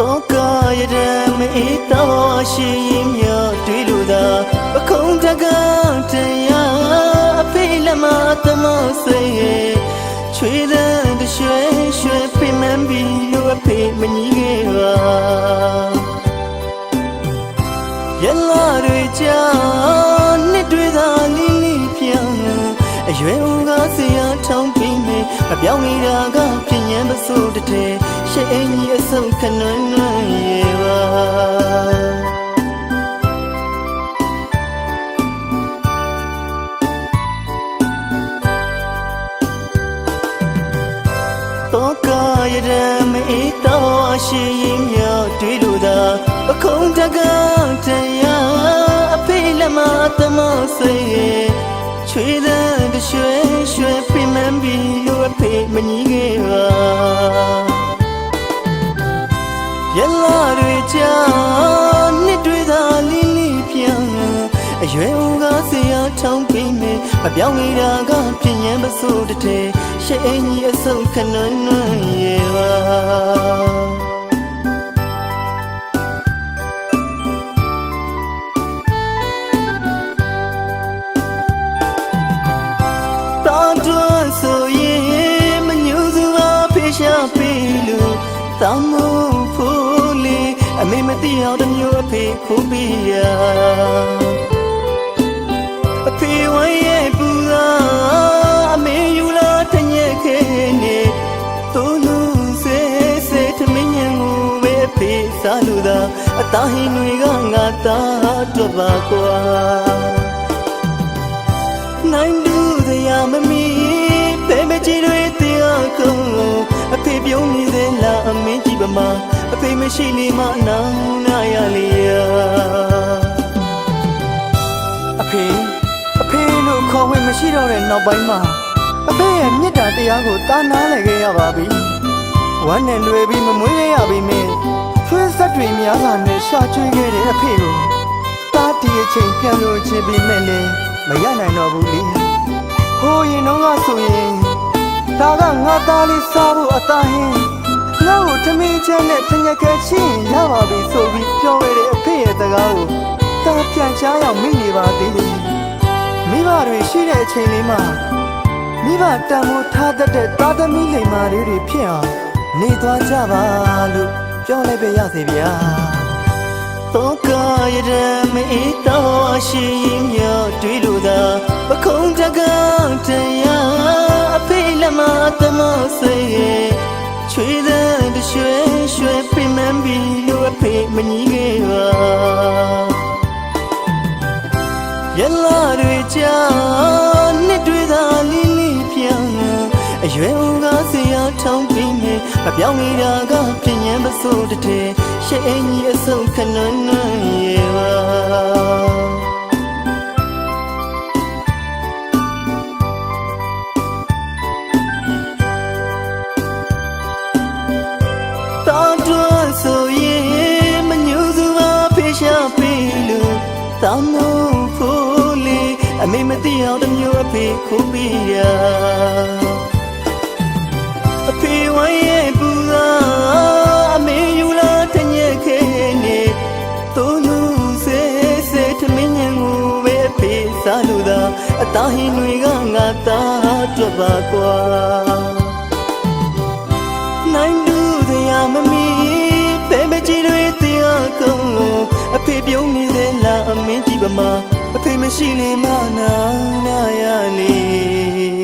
ရမေးတော်ရှိရင်မြတွေ့လို့သာပခုံးတကားတရားအဖေလက်မသမောဆွေရဲ့ချွေတဲ့တရွှဲရွှဲပင်မပြီးလို့အဖေမကြီး ကဆရာထောင်းပြီးနေအပြောင်းနေတာကပြင်းရန်မစိုးတဲ့ရှေ့အင်းကြီးအဆုတ်ခနွန်းနွန်းရေပါတောကရရမေးတော်ရှိရင်မြတွေ့လို့သာပခုံးတကားတရားအဖေလက်မသမောဆွေချွေတဲ့တရွှဲ ရွှဲပင်မပြီးလို့အဖေမကြီးခဲ့ပါရလာတွေကြာနှစ်တွေသာလီလီပြောင်းအရွယ်ဦးကဆရာထောင်းပြီးနေမပြောင်းနေတာကပြင်းရင်မစိုးတဲ့ရှေ့အင်းကြီးအဆုတ်ခနွန်းနွန်းရေပါ တောင်းမှုဖို့လေအမေမသိအောင်တစ်မျိုးအဖေခိုးပြီးရအဖေဝိုင်းရဲ့ပူသာအမေယူလာတညက်ခဲနေသူလူစေစေထမင်းညံကိုပဲအဖေစားလို့သာအသားဟင်းတွေကငါသားတော့ပါကွာနိုင်လူစရာမမီပဲမကြည့်တွေတရားကုန်အဖေပြုံးနေသေးလားအ မင်းကြည့်ပါမအဖေမရှိနေမှနောင်နာရလေရအဖေအဖေလို့ခေါ်ဝင်မရှိတော့တဲ့နောက်ပိုင်းမှာအဖေရဲ့မေတ္တာတရားကိုတာနာလဲခဲ့ရပါပြီဝမ်းနဲ့လွယ်ပြီးမမွေးရရပြီမင်းချွေးဆက်တွေများစွာနဲ့ရှာကျွေးခဲ့တဲ့အဖေကိုတားတီအချိန်ပြန်လို့ချင်ပြီးမဲ့လေမရနိုင်တော့ဘူးလေဟိုရင်တော့ကဆိုရင်ဒါကငါသားလေးစားဖို့အသားဟင်းငါ့ ကိုတမင်းချမ်းနဲ့တညက်ကဲချင်းရပါပြီဆိုပြီးပြောခဲ့တဲ့အဖေရဲ့စကားကိုတားပြန်ချားရောက်မိနေပါသေးတယ်မိဘတွေရှိတဲ့အချိန်လေးမှာမိဘတန်ဖိုးထားတတ်တဲ့သားသမီးလိမ္မာလေးတွေဖြစ်အောင်နေသွားကြပါလို့ပြောလိုက်ပဲရစေဗျာတောကရရမေးတော်ရှိရင်မြတွေ့လို့သာပခုံးတကားတရားအဖေလက်မသမောဆွေ အဖေမကြီးခဲ့ပါရလာတွေကြာနှစ်တွေသာလီလီပြောင်းအရွယ်ဦးကဆရာထောင်းပြီးနေမပြောင်းနေတာကပြင်းရင်မစိုးတဲ့ရှေ့အင်းကြီးအဆုတ်ခနွန်းနွန်းရေပါ တောင်းမှုဖို့လေအမေမသိအောင်တစ်မျိုးအဖေခိုးပြီးရအဖေဝိုင်းရဲ့ပူသာအမေယူလာတညက်ခဲနေသူလူစေစေထမင်းညံကိုပဲအဖေစားလို့သာအသားဟင်းတွေကငါသားတော့ပါကွာနိုင်လူစရာမမီပဲမကြည့်တွေတရားကုန်အဖေပြုံးနေသေးလားအ မင်းကြည့်ပါမအဖေမရှိနေမှနာနာရလေ